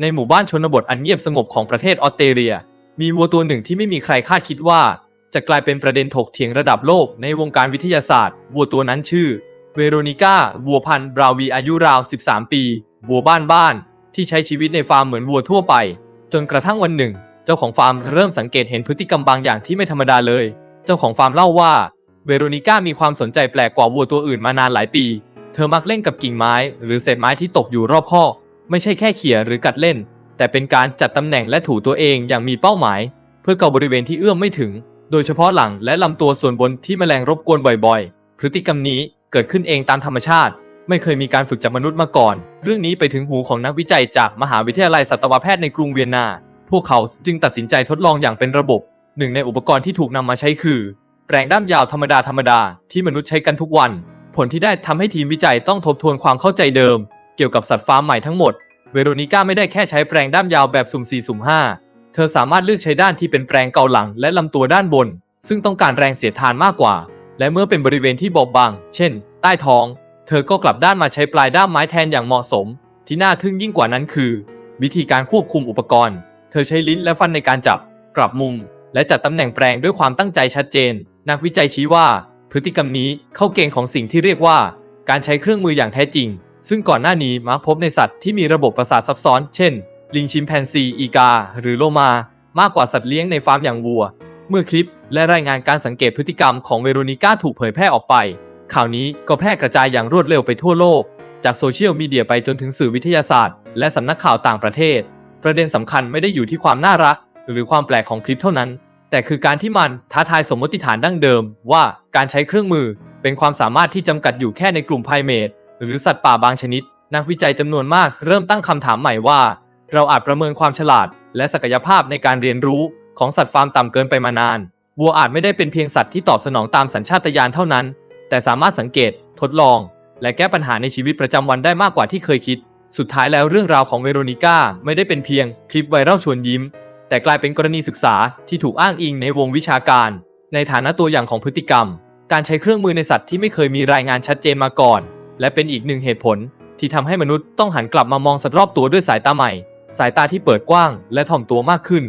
ในหมู่บ้านชนบทอันเงียบสงบของประเทศออสเตรเลีย มีวัวตัวหนึ่งที่ไม่มีใครคาดคิดว่า จะกลายเป็นประเด็นถกเถียงระดับโลกในวงการวิทยาศาสตร์ วัวตัวนั้นชื่อ เวโรนิก้า วัวพันธุ์บราวีอายุราว 13 ปี วัวบ้านบ้านๆที่ใช้ชีวิตในฟาร์มเหมือนวัวทั่วไป จนกระทั่งวันหนึ่ง เจ้าของฟาร์มเริ่มสังเกตเห็นพฤติกรรมบางอย่างที่ไม่ธรรมดาเลย เจ้าของฟาร์มเล่าว่า เวโรนิก้ามีความสนใจแปลกกว่าวัวตัวอื่นมานานหลายปี เธอมักเล่นกับกิ่งไม้ หรือเศษไม้ที่ตกอยู่รอบคอก ไม่ใช่แค่เขี่ยหรือกัดเล่น แต่เป็นการจัดตำแหน่งและถูตัวเองอย่างมีเป้าหมาย เพื่อเกาบริเวณที่เอื้อมไม่ถึง โดยเฉพาะหลังและลำตัวส่วนบนที่แมลงรบกวนบ่อยๆ พฤติกรรมนี้เกิดขึ้นเองตามธรรมชาติ ไม่เคยมีการฝึกจากมนุษย์มาก่อน เรื่องนี้ไปถึงหูของนักวิจัยจากมหาวิทยาลัยสัตวแพทย์ในกรุงเวียนนา พวกเขาจึงตัดสินใจทดลองอย่างเป็นระบบ หนึ่งในอุปกรณ์ที่ถูกนำมาใช้คือแปรงด้ามยาวธรรมดาธรรมดาที่มนุษย์ใช้กันทุกวัน ผลที่ได้ทำให้ทีมวิจัยต้องทบทวนความเข้าใจเดิม เกี่ยวกับสัตว์ฟาร์มใหม่ทั้งหมด เวโรนิก้าไม่ได้แค่ใช้แปรงด้ามยาวแบบสุ่ม4สุ่ม5เธอสามารถเลือกใช้ด้านที่เป็นแปรงเกาหลังและลำตัวด้านบน ซึ่งต้องการแรงเสียดทานมากกว่า และเมื่อเป็นบริเวณที่บอบบาง เช่น ใต้ท้อง เธอก็กลับด้านมาใช้ปลายด้ามไม้แทนอย่างเหมาะสม ที่น่าทึ่งยิ่งกว่านั้นคือ วิธีการควบคุมอุปกรณ์ เธอใช้ลิ้นและฟันในการจับปรับมุม และจัดตำแหน่งแปรงด้วยความตั้งใจชัดเจน นักวิจัยชี้ว่า พฤติกรรมนี้เข้าเกณฑ์ของสิ่งที่เรียกว่า การใช้เครื่องมืออย่างแท้จริง ซึ่งก่อนหน้านี้มักพบในสัตว์ที่มีระบบประสาทซับซ้อน เช่น ลิงชิมแปนซี อีกา หรือโลมา มากกว่าสัตว์เลี้ยงในฟาร์มอย่างวัว เมื่อคลิปและรายงานการสังเกตพฤติกรรมของเวโรนิก้าถูกเผยแพร่ออกไป ข่าวนี้ก็แพร่กระจายอย่างรวดเร็วไปทั่วโลก จากโซเชียลมีเดียไปจนถึงสื่อวิทยาศาสตร์ และสำนักข่าวต่างประเทศ ประเด็นสำคัญไม่ได้อยู่ที่ความน่ารัก หรือความแปลกของคลิปเท่านั้น แต่คือการที่มันท้าทายสมมติฐานดั้งเดิม ว่าการใช้เครื่องมือเป็นความสามารถที่จำกัดอยู่แค่ในกลุ่มไพรเมท หรือสัตว์ป่าบางชนิด นักวิจัยจำนวนมากเริ่มตั้งคำถามใหม่ว่า เราอาจประเมินความฉลาด และศักยภาพในการเรียนรู้ของสัตว์ฟาร์มต่ำเกินไปมานานวัวอาจไม่ได้เป็นเพียงสัตว์ที่ตอบสนองตามสัญชาตญาณเท่านั้น แต่สามารถสังเกต ทดลอง และแก้ปัญหาในชีวิตประจำวันได้มากกว่าที่เคยคิด สุดท้ายแล้วเรื่องราวของเวโรนิก้าไม่ได้เป็นเพียงคลิปไวรัลชวนยิ้ม แต่กลายเป็นกรณีศึกษาที่ถูกอ้างอิงในวงวิชาการ ในฐานะตัวอย่างของพฤติกรรม การใช้เครื่องมือในสัตว์ที่ไม่เคยมีรายงานชัดเจนมาก่อน และเป็นอีกหนึ่งเหตุผลที่ทำให้มนุษย์ต้องหันกลับมามองสัตว์รอบตัวด้วยสายตาใหม่ สายตาที่เปิดกว้าง และถ่อมตัวมากขึ้น